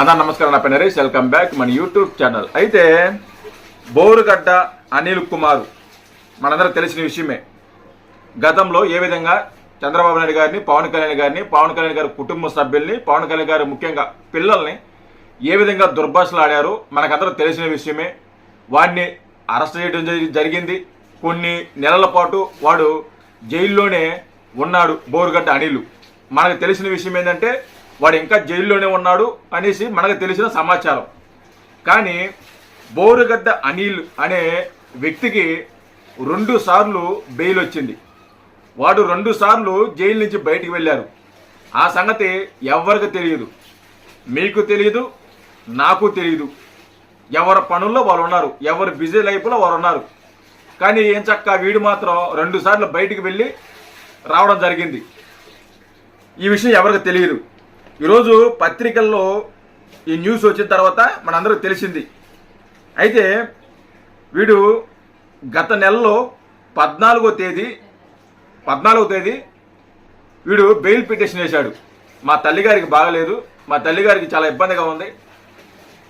అన్న నమస్కారం. నా పేరు నరేష్. వెల్కమ్ బ్యాక్ మన యూట్యూబ్ ఛానల్. అయితే బోరుగడ్డ అనిల్ కుమార్ మనందరూ తెలిసిన విషయమే. గతంలో ఏ విధంగా చంద్రబాబు నాయుడు గారిని పవన్ కళ్యాణ్ గారిని పవన్ కళ్యాణ్ గారి కుటుంబ సభ్యుల్ని పవన్ కళ్యాణ్ గారి ముఖ్యంగా పిల్లల్ని ఏ విధంగా దుర్భాషలు మనకందరూ తెలిసిన విషయమే. వాడిని అరెస్ట్ చేయడం జరిగింది. కొన్ని నెలల పాటు వాడు జైల్లోనే ఉన్నాడు బోరుగడ్డ అనిల్. మనకు తెలిసిన విషయం ఏంటంటే వాడు ఇంకా జైల్లోనే ఉన్నాడు అనేసి మనకు తెలిసిన సమాచారం. కానీ బోరుగడ్డ అనిల్ అనే వ్యక్తికి రెండు సార్లు బెయిల్ వచ్చింది. వాడు రెండు సార్లు జైలు నుంచి బయటికి వెళ్ళారు. ఆ సంగతి ఎవరికి తెలియదు. మీకు తెలియదు నాకు తెలియదు. ఎవరి పనుల్లో వాళ్ళు ఉన్నారు ఎవరి బిజీ లైఫ్లో వారు ఉన్నారు. కానీ ఏం చక్క వీడు మాత్రం రెండు సార్లు బయటికి వెళ్ళి రావడం జరిగింది. ఈ విషయం ఎవరికి తెలియదు. ఈరోజు పత్రికల్లో ఈ న్యూస్ వచ్చిన తర్వాత మనందరికి తెలిసింది. అయితే వీడు గత నెలలో పద్నాలుగో తేదీ పద్నాలుగో తేదీ వీడు బెయిల్ పిటిషన్ వేశాడు. మా తల్లిగారికి బాగలేదు మా తల్లిగారికి చాలా ఇబ్బందిగా ఉంది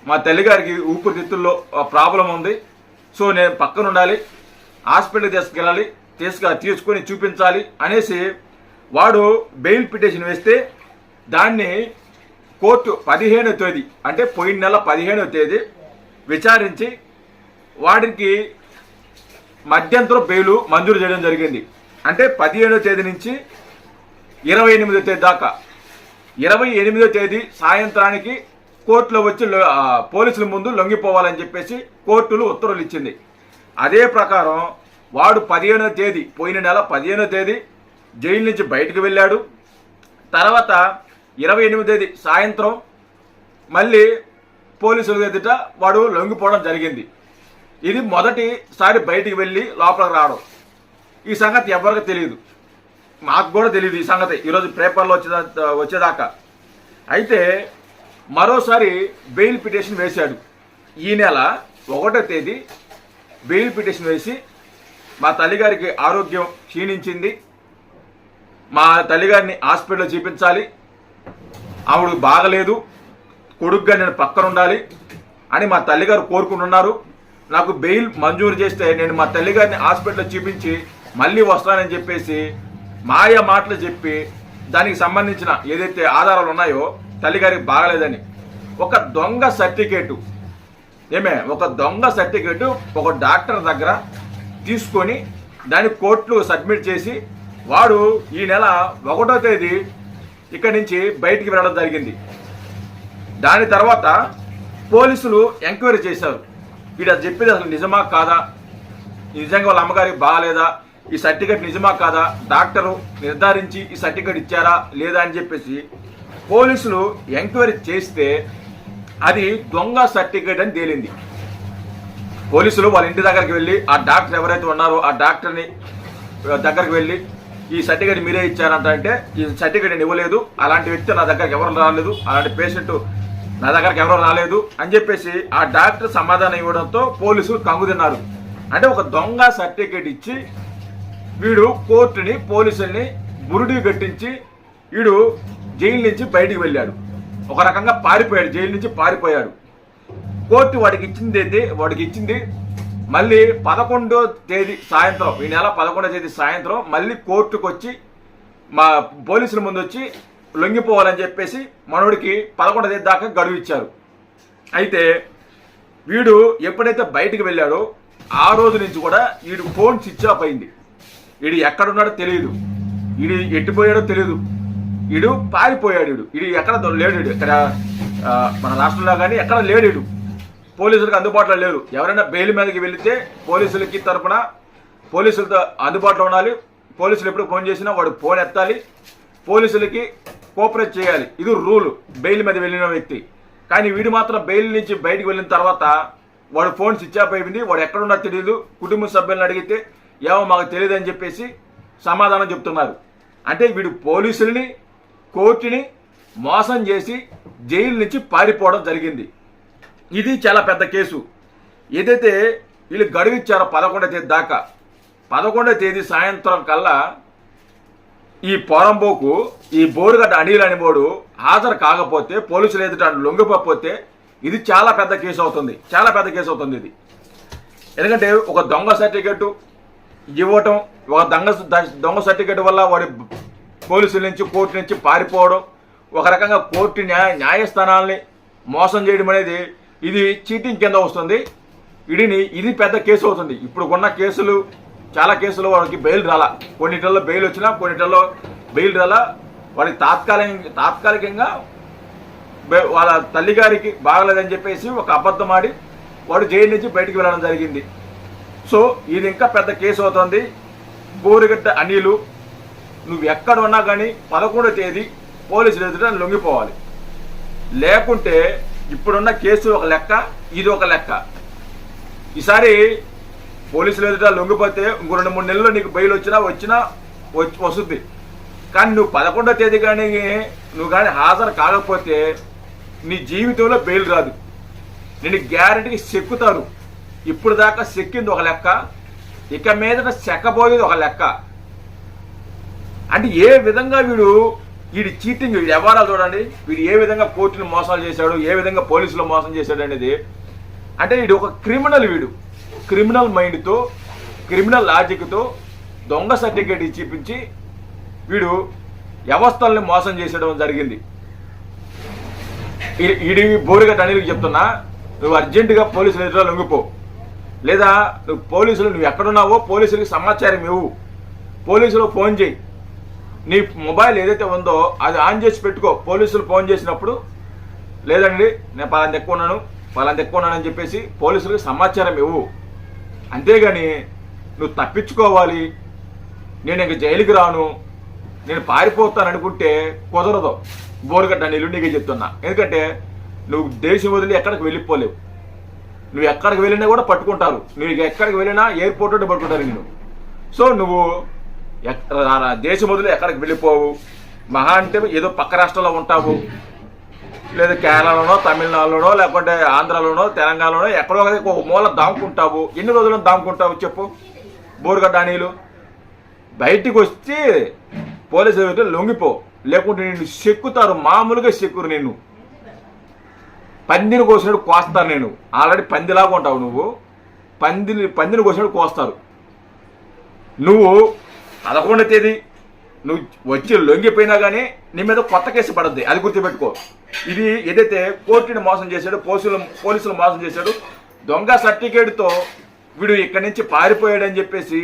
మా తల్లిగారికి ఊపిరితిత్తుల్లో ప్రాబ్లం ఉంది. సో నేను పక్కన ఉండాలి హాస్పిటల్కి తీసుకెళ్ళాలి తీసుకు తీసుకొని చూపించాలి అనేసి వాడు బెయిల్ పిటిషన్ వేస్తే దాన్ని కోర్టు పదిహేనో తేదీ అంటే పోయిన నెల పదిహేనో తేదీ విచారించి వాడికి మధ్యంతరం బెయిలు మంజూరు చేయడం జరిగింది. అంటే పదిహేనో తేదీ నుంచి ఇరవై ఎనిమిదో తేదీ దాకా. ఇరవై ఎనిమిదో తేదీ సాయంత్రానికి కోర్టులో వచ్చి పోలీసుల ముందు లొంగిపోవాలని చెప్పేసి కోర్టులు ఉత్తర్వులు ఇచ్చింది. అదే ప్రకారం వాడు పదిహేనో తేదీ పోయిన నెల పదిహేనో తేదీ జైలు నుంచి బయటకు వెళ్ళాడు. తర్వాత ఇరవై ఎనిమిది సాయంత్రం మళ్ళీ పోలీసుల ఎదుట వాడు లొంగిపోవడం జరిగింది. ఇది మొదటిసారి బయటికి వెళ్ళి లోపలికి రావడం. ఈ సంగతి ఎవరికి తెలియదు. మాకు కూడా తెలియదు ఈ సంగతి. ఈరోజు పేపర్లో వచ్చేదా వచ్చేదాకా. అయితే మరోసారి బెయిల్ పిటిషన్ వేశాడు. ఈ నెల ఒకటో తేదీ బెయిల్ పిటిషన్ వేసి మా తల్లిగారికి ఆరోగ్యం క్షీణించింది. మా తల్లిగారిని హాస్పిటల్లో చూపించాలి. ఆవిడ బాగలేదు కొడుగ్గా నేను పక్కన ఉండాలి అని మా తల్లిగారు కోరుకుంటున్నారు. నాకు బెయిల్ మంజూరు చేస్తే నేను మా తల్లిగారిని హాస్పిటల్లో చూపించి మళ్ళీ వస్తానని చెప్పేసి మాయ మాటలు చెప్పి దానికి సంబంధించిన ఏదైతే ఆధారాలు ఉన్నాయో తల్లిగారికి బాగలేదని. ఒక దొంగ సర్టిఫికేటు. ఏమే? ఒక దొంగ సర్టిఫికేట్ ఒక డాక్టర్ దగ్గర తీసుకొని దాన్ని కోర్టులో సబ్మిట్ చేసి వాడు ఈ నెల ఒకటో తేదీ ఇక్కడి నుంచి బయటికి వెళ్ళడం జరిగింది. దాని తర్వాత పోలీసులు ఎంక్వైరీ చేశారు. వీడు అది చెప్పేది అసలు నిజమా కాదా? నిజంగా వాళ్ళ అమ్మగారికి బాగాలేదా? ఈ సర్టిఫికేట్ నిజమా కాదా? డాక్టరు నిర్ధారించి ఈ సర్టిఫికేట్ ఇచ్చారా? లేదా అని చెప్పేసి పోలీసులు ఎంక్వైరీ చేస్తే అది దొంగ సర్టిఫికేట్ అని తేలింది. పోలీసులు వాళ్ళ ఇంటి దగ్గరికి వెళ్ళి ఆ డాక్టర్ ఎవరైతే ఉన్నారో ఆ డాక్టర్ని దగ్గరికి వెళ్ళి ఈ సర్టిఫికేట్ మీరే ఇచ్చారంట అంటే ఈ సర్టిఫికేట్ నేను ఇవ్వలేదు. అలాంటి వ్యక్తి నా దగ్గరకు ఎవరు రాలేదు. అలాంటి పేషెంట్ నా దగ్గరికి ఎవరు రాలేదు అని చెప్పేసి ఆ డాక్టర్ సమాధానం ఇవ్వడంతో పోలీసులు కంగు తిన్నారు. అంటే ఒక దొంగ సర్టిఫికేట్ ఇచ్చి వీడు కోర్టుని పోలీసుల్ని బురుడి గట్టించి వీడు జైలు నుంచి బయటికి వెళ్ళాడు. ఒక రకంగా పారిపోయాడు జైలు నుంచి పారిపోయాడు. కోర్టు వాడికి ఇచ్చింది అయితే వాడికి ఇచ్చింది మళ్ళీ పదకొండో తేదీ సాయంత్రం ఈ నెల పదకొండో తేదీ సాయంత్రం మళ్ళీ కోర్టుకు వచ్చి మా పోలీసుల ముందు వచ్చి లొంగిపోవాలని చెప్పేసి మనోడికి పదకొండో తేదీ దాకా గడువు ఇచ్చారు. అయితే వీడు ఎప్పుడైతే బయటికి వెళ్ళాడో ఆ రోజు నుంచి కూడా వీడు ఫోన్ స్విచ్ ఆఫ్ అయింది. వీడు ఎక్కడున్నాడో తెలియదు వీడు ఎట్టిపోయాడో తెలియదు వీడు పారిపోయాడు వీడు. వీడు ఎక్కడ లేడు ఇక్కడ మన రాష్ట్రంలో కానీ ఎక్కడ లేడు వీడు. పోలీసులకు అందుబాటులో లేరు. ఎవరైనా బెయిల్ మీదకి వెళితే పోలీసులకి తరపున పోలీసులతో అందుబాటులో ఉండాలి. పోలీసులు ఎప్పుడు ఫోన్ చేసినా వాడు ఫోన్ ఎత్తాలి. పోలీసులకి కోఆపరేట్ చేయాలి. ఇది రూల్. బెయిల్ మీద వెళ్ళిన వ్యక్తి. కానీ వీడు మాత్రం బెయిల్ నుంచి బయటికి వెళ్ళిన తర్వాత వాడు ఫోన్ స్విచ్ ఆఫ్ అయిపోయింది వాడు ఎక్కడున్నా తెలియదు కుటుంబ సభ్యులను అడిగితే ఏమో మాకు తెలియదు అని చెప్పేసి సమాధానం చెప్తున్నారు. అంటే వీడు పోలీసుల్ని కోర్టుని మోసం చేసి జైలు నుంచి పారిపోవడం జరిగింది. ఇది చాలా పెద్ద కేసు. ఏదైతే వీళ్ళు గడువు ఇచ్చారో పదకొండో తేదీ దాకా పదకొండో తేదీ సాయంత్రం కల్లా ఈ పోరంబోకు ఈ బోరుగడ్డ అనిల్ అనిబోడు హాజరు కాకపోతే పోలీసులు ఎదుట లొంగిపోతే ఇది చాలా పెద్ద కేసు అవుతుంది. చాలా పెద్ద కేసు అవుతుంది ఇది. ఎందుకంటే ఒక దొంగ సర్టిఫికెట్ ఇవ్వటం ఒక దొంగ దొంగ సర్టిఫికెట్ వల్ల వాడి పోలీసుల నుంచి కోర్టు నుంచి పారిపోవడం ఒక రకంగా కోర్టు న్యాయ న్యాయస్థానాల్ని మోసం చేయడం అనేది ఇది చీటింగ్ కింద వస్తుంది. ఇడిని ఇది పెద్ద కేసు అవుతుంది. ఇప్పుడు ఉన్న కేసులు చాలా కేసులు వాడికి బెయిల్ రాలా. కొన్నిటిల్లో బెయిల్ వచ్చినా కొన్నిటిల్లో బెయిల్ రాలా. వాడికి తాత్కాలిక తాత్కాలికంగా వాళ్ళ తల్లిగారికి బాగలేదని చెప్పేసి ఒక అబద్ధం ఆడి వాడు జైలు నుంచి బయటికి వెళ్ళడం జరిగింది. సో ఇది ఇంకా పెద్ద కేసు అవుతుంది. బోరుగడ్డ అనిలు నువ్వు ఎక్కడ ఉన్నా కానీ పదకొండో తేదీ పోలీసులు ఎదుట లొంగిపోవాలి. లేకుంటే ఇప్పుడున్న కేసు ఒక లెక్క ఇది ఒక లెక్క. ఈసారి పోలీసులు ఎదుట లొంగిపోతే ఇంకో రెండు మూడు నెలల్లో నీకు బయలు వచ్చినా వచ్చినా వచ్చి వస్తుంది. కానీ నువ్వు పదకొండో తేదీ కానీ నువ్వు కానీ హాజరు కాకపోతే నీ జీవితంలో బెయిల్ రాదు. నేను గ్యారంటీకి చెక్కుతారు. ఇప్పుడు దాకా చెక్కింది ఒక లెక్క ఇక మీద చెక్కబోయేది ఒక లెక్క. అంటే ఏ విధంగా వీడు వీడి చీటింగ్ వీడి వ్యవహారాలు చూడండి వీడు ఏ విధంగా కోర్టును మోసాలు చేశాడు ఏ విధంగా పోలీసులు మోసం చేశాడు అనేది. అంటే వీడు ఒక క్రిమినల్ వీడు. క్రిమినల్ మైండ్తో క్రిమినల్ లాజిక్తో దొంగ సర్టిఫికేట్ ఇచ్చిపించి వీడు వ్యవస్థల్ని మోసం చేసేయడం జరిగింది. ఈ- బోరుగా తండ్రికి చెప్తున్నా నువ్వు అర్జెంటుగా పోలీసులు ఎదురు లొంగిపో. లేదా నువ్వు పోలీసులు నువ్వు ఎక్కడున్నావో పోలీసులకి సమాచారం ఇవ్వు. పోలీసులు ఫోన్ చేయి. నీ మొబైల్ ఏదైతే ఉందో అది ఆన్ చేసి పెట్టుకో. పోలీసులు ఫోన్ చేసినప్పుడు లేదండి నేను పలాంత ఎక్కువ ఉన్నాను పలాంత ఎక్కువ ఉన్నానని చెప్పేసి పోలీసులకు సమాచారం ఇవ్వు. అంతేగాని నువ్వు తప్పించుకోవాలి. నేను ఇంక జైలుకి రాను. నేను పారిపోతాను అనుకుంటే కుదరదు. బోరుగడ్డ నీళ్ళు నీకే చెప్తున్నా. ఎందుకంటే నువ్వు దేశం వదిలి ఎక్కడికి వెళ్ళిపోలేవు. నువ్వు ఎక్కడికి వెళ్ళినా కూడా పట్టుకుంటారు. నువ్వు ఇక ఎక్కడికి వెళ్ళినా ఎయిర్పోర్ట్ నుండి పట్టుకుంటారు నేను సో నువ్వు దేశం వదిలి ఎక్కడికి వెళ్ళిపోవు? మహా అంటే ఏదో పక్క రాష్ట్రంలో ఉంటావు. లేదా కేరళలోనో తమిళనాడులోనో లేకుంటే ఆంధ్రాలోనో తెలంగాణలోనో ఎక్కడో ఒక మూల దాముకుంటావు. ఎన్ని రోజులు దాముకుంటావు చెప్పు? బోరుగడ్డ అనీలు. బయటికి వచ్చి పోలీసు ఎదుట లొంగిపో. లేకుంటే నిన్ను చెక్కుతారు మామూలుగా చెక్కురు నిన్ను. పందిని కోసినట్టు కోస్తాను నేను. ఆల్రెడీ పందిలాగా ఉంటావు నువ్వు. పందిని పందిని కోసినట్టు కోస్తారు. నువ్వు పదకొండో తేదీ నువ్వు వచ్చి లొంగిపోయినా కానీ నీ మీద కొత్త కేసు పడద్ది. అది గుర్తుపెట్టుకో. ఇది ఏదైతే కోర్టుని మోసం చేశాడు పోలీసులు పోలీసులు మోసం చేశాడు దొంగ సర్టిఫికేట్తో వీడు ఇక్కడి నుంచి పారిపోయాడని చెప్పేసి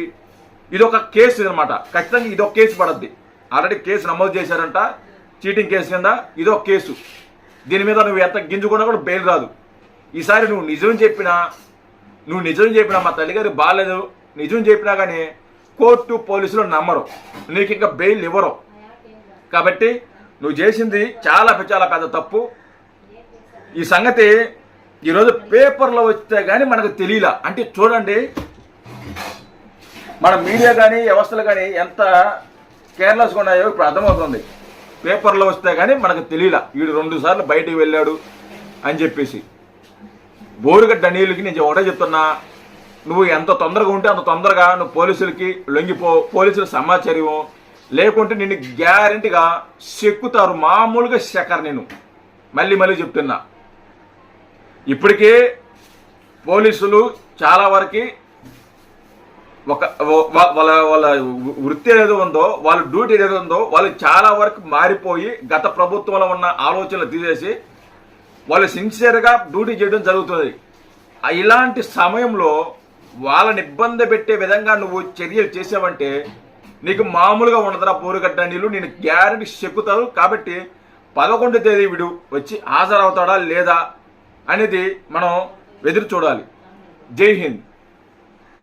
ఇది ఒక కేసు అనమాట ఖచ్చితంగా ఇది ఒక కేసు పడద్ది. ఆల్రెడీ కేసు నమోదు చేశారంట. చీటింగ్ కేసు కింద ఇదొక కేసు. దీని మీద నువ్వు ఎంత గింజుకున్నా కూడా బెయిల్ రాదు. ఈసారి నువ్వు నిజం చెప్పినా నువ్వు నిజం చెప్పినా మా తల్లిగారు బాగాలేదు నిజం చెప్పినా కానీ కోర్టు పోలీసులు నమ్మరు. నీకు ఇంకా బెయిల్ ఇవ్వరు. కాబట్టి నువ్వు చేసింది చాలా చాలా పెద్ద తప్పు. ఈ సంగతి ఈరోజు పేపర్లో వస్తే కానీ మనకు తెలియలా. అంటే చూడండి మన మీడియా కానీ వ్యవస్థలు కానీ ఎంత కేర్లెస్గా ఉన్నాయో ఇప్పుడు అర్థమవుతుంది. పేపర్లో వస్తే కానీ మనకు తెలియలా. వీడు రెండు సార్లు బయటికి వెళ్ళాడు అని చెప్పేసి. బోరుగడ్డ నీళ్ళకి నేను ఒకటే చెప్తున్నా. నువ్వు ఎంత తొందరగా ఉంటే అంత తొందరగా నువ్వు పోలీసులకి లొంగిపో పోలీసుల సమాచారం లేకుంటే నిన్ను గ్యారంటీగా చెక్కుతారు. మామూలుగా శకర్ నేను. మళ్ళీ మళ్ళీ చెప్తున్నా. ఇప్పటికే పోలీసులు చాలా వరకు ఒక వాళ్ళ వాళ్ళ వృత్తి ఏదో ఉందో వాళ్ళ డ్యూటీ ఏదో ఉందో వాళ్ళు చాలా వరకు మారిపోయి గత ప్రభుత్వంలో ఉన్న ఆలోచనలు తీసేసి వాళ్ళు సిన్సియర్గా డ్యూటీ చేయడం జరుగుతుంది. ఆ ఇలాంటి సమయంలో వాళ్ళని ఇబ్బంది పెట్టే విధంగా నువ్వు చర్యలు చేసావంటే నీకు మామూలుగా ఉండదురా పోరుగడ్డ నీళ్ళు నేను గ్యారెంటీ చెక్కుతారు కాబట్టి పదకొండు తేదీ వీడు వచ్చి హాజరవుతాడా లేదా అనేది మనం ఎదురు చూడాలి. జై హింద్.